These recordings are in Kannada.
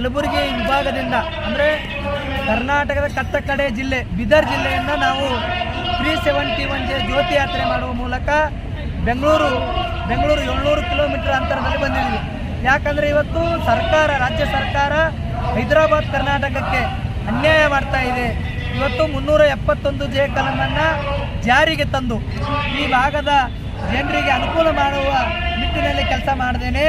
ಕಲಬುರಗಿ ವಿಭಾಗದಿಂದ, ಅಂದರೆ ಕರ್ನಾಟಕದ ಕತ್ತಕಡೆ ಕಡೆ ಜಿಲ್ಲೆ, ಬೀದರ್ ಜಿಲ್ಲೆಯಿಂದ ನಾವು ತ್ರೀ ಸೆವೆಂಟಿ ಒನ್ ಜ್ಯೋತಿ ಯಾತ್ರೆ ಮಾಡುವ ಮೂಲಕ ಬೆಂಗಳೂರು ಬೆಂಗಳೂರು ಏಳ್ನೂರು ಕಿಲೋಮೀಟರ್ ಅಂತರದಲ್ಲಿ ಬಂದಿದ್ದೀವಿ. ಯಾಕಂದರೆ ಇವತ್ತು ಸರ್ಕಾರ, ರಾಜ್ಯ ಸರ್ಕಾರ ಹೈದರಾಬಾದ್ ಕರ್ನಾಟಕಕ್ಕೆ ಅನ್ಯಾಯ ಮಾಡ್ತಾ ಇದೆ. ಇವತ್ತು ಮುನ್ನೂರ ಎಪ್ಪತ್ತೊಂದು ಜೆ ಕಲಮನ್ನು ಜಾರಿಗೆ ತಂದು ಈ ಭಾಗದ ಜನರಿಗೆ ಅನುಕೂಲ ಮಾಡುವ ನಿಟ್ಟಿನಲ್ಲಿ ಕೆಲಸ ಮಾಡದೇನೆ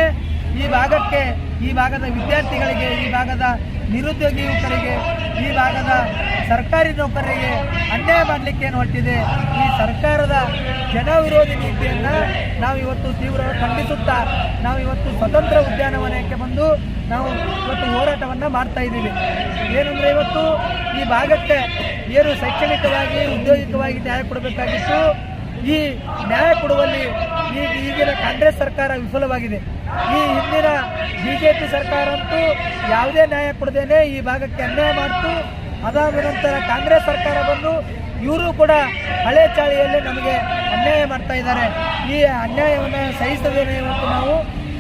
ಈ ಭಾಗಕ್ಕೆ, ಈ ಭಾಗದ ವಿದ್ಯಾರ್ಥಿಗಳಿಗೆ, ಈ ಭಾಗದ ನಿರುದ್ಯೋಗಿ ಯುವಕರಿಗೆ, ಈ ಭಾಗದ ಸರ್ಕಾರಿ ನೌಕರರಿಗೆ ಅನ್ಯಾಯ ಮಾಡಲಿಕ್ಕೆ ಏನು ಹೊರಟಿದೆ? ಈ ಸರ್ಕಾರದ ಜನವಿರೋಧಿ ನೀತಿಯನ್ನು ನಾವು ಇವತ್ತು ತೀವ್ರ ಖಂಡಿಸುತ್ತಾ ನಾವು ಇವತ್ತು ಸ್ವತಂತ್ರ ಉದ್ಯಾನವನಕ್ಕೆ ಬಂದು ನಾವು ಇವತ್ತು ಹೋರಾಟವನ್ನು ಮಾಡ್ತಾ ಇದ್ದೀವಿ. ಏನಂದರೆ ಇವತ್ತು ಈ ಭಾಗಕ್ಕೆ ಏನು ಶೈಕ್ಷಣಿಕವಾಗಿ, ಉದ್ಯೋಗಿಕವಾಗಿ ನ್ಯಾಯ ಕೊಡಬೇಕಾಗಿತ್ತು. ಈ ನ್ಯಾಯ ಕೊಡುವಲ್ಲಿ ಕಾಂಗ್ರೆಸ್ ಸರ್ಕಾರ ವಿಫಲವಾಗಿದೆ. ಈ ಹಿಂದಿನ ಬಿಜೆಪಿ ಸರ್ಕಾರ ಅಂತೂ ಯಾವುದೇ ನ್ಯಾಯ ಕೊಡದೇನೆ ಈ ಭಾಗಕ್ಕೆ ಅನ್ಯಾಯ ಮಾಡಿತು. ಅದಾದ ನಂತರ ಕಾಂಗ್ರೆಸ್ ಸರ್ಕಾರ ಬಂದು ಇವರು ಕೂಡ ಹಳೆ ಚಾಳಿಯಲ್ಲಿ ನಮಗೆ ಅನ್ಯಾಯ ಮಾಡ್ತಾ ಇದ್ದಾರೆ. ಈ ಅನ್ಯಾಯವನ್ನು ಸಹಿಸದೇನೆ ಇವತ್ತು ನಾವು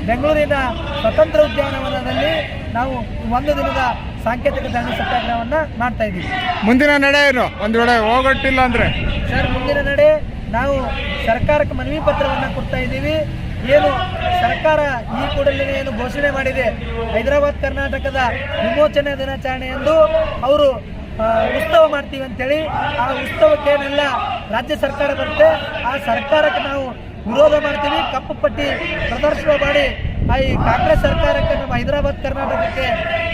ಬೆಂಗಳೂರಿನ ಸ್ವತಂತ್ರ ಉದ್ಯಾನವನದಲ್ಲಿ ನಾವು ಒಂದು ದಿನದ ಸಾಂಕೇತಿಕ ಧರಣಿ ಸತ್ಯಾಗ್ರಹವನ್ನು ಮಾಡ್ತಾ ಇದ್ದೀವಿ. ಮುಂದಿನ ನಡೆ ಏನು? ಒಂದು ವೇಳೆ ಹೋಗಟ್ಟಿಲ್ಲ ಅಂದರೆ? ಸರ್ ಮುಂದಿನ ನಡೆ ನಾವು ಸರ್ಕಾರಕ್ಕೆ ಮನವಿ ಪತ್ರವನ್ನು ಕೊಡ್ತಾ ಇದ್ದೀವಿ. ಏನು ಸರ್ಕಾರ ಈ ಕೂಡಲೇ ಏನು ಘೋಷಣೆ ಮಾಡಿದೆ? ಹೈದರಾಬಾದ್ ಕರ್ನಾಟಕದ ವಿಮೋಚನೆ ದಿನಾಚರಣೆ ಎಂದು ಅವರು ಉತ್ಸವ ಮಾಡ್ತೀವಿ ಅಂತೇಳಿ. ಆ ಉತ್ಸವಕ್ಕೇನೆಲ್ಲ ರಾಜ್ಯ ಸರ್ಕಾರ ಬರುತ್ತೆ ಆ ಸರ್ಕಾರಕ್ಕೆ ನಾವು ವಿರೋಧ ಮಾಡ್ತೀವಿ. ಕಪ್ಪು ಪಟ್ಟಿ ಪ್ರದರ್ಶನ ಮಾಡಿ ಆ ಈ ಕಾಂಗ್ರೆಸ್ ಸರ್ಕಾರಕ್ಕೆ ನಮ್ಮ ಹೈದರಾಬಾದ್ ಕರ್ನಾಟಕಕ್ಕೆ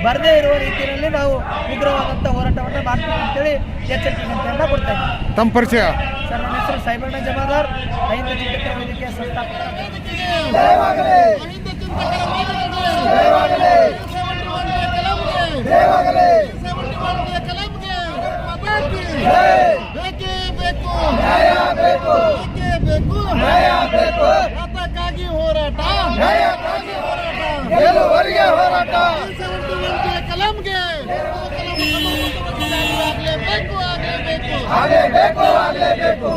ಬರದೇ ಇರುವ ರೀತಿಯಲ್ಲಿ ನಾವು ಉಗ್ರವಾದಂಥ ಹೋರಾಟವನ್ನು ಮಾಡ್ತೀವಿ ಅಂತೇಳಿ ಎಚ್ಚರಿಕೆ ಕೊಡ್ತಾ ಇದ್ದೀವಿ. ತಮ್ಮ ಪರಿಚಯ? ಸರ್ ನನ್ನ ಹೆಸರು ಸೈಬಣ್ಣ ಜಮಾದಾರ್. ಐದು ಜಿಲ್ಲೆ ವೇದಿಕೆಯ ಸಂಸ್ಥಾಪಕ. ಹೋರಾಟ ಹೋರಾಟ ಸೆವೆಂಟಿ ಒನ್ ಗೆ ಕಲಾಂಗೆ ಆಗಲೇಬೇಕು ಆಗಲೇಬೇಕು ಆಗಲೇಬೇಕು ಆಗಲೇಬೇಕು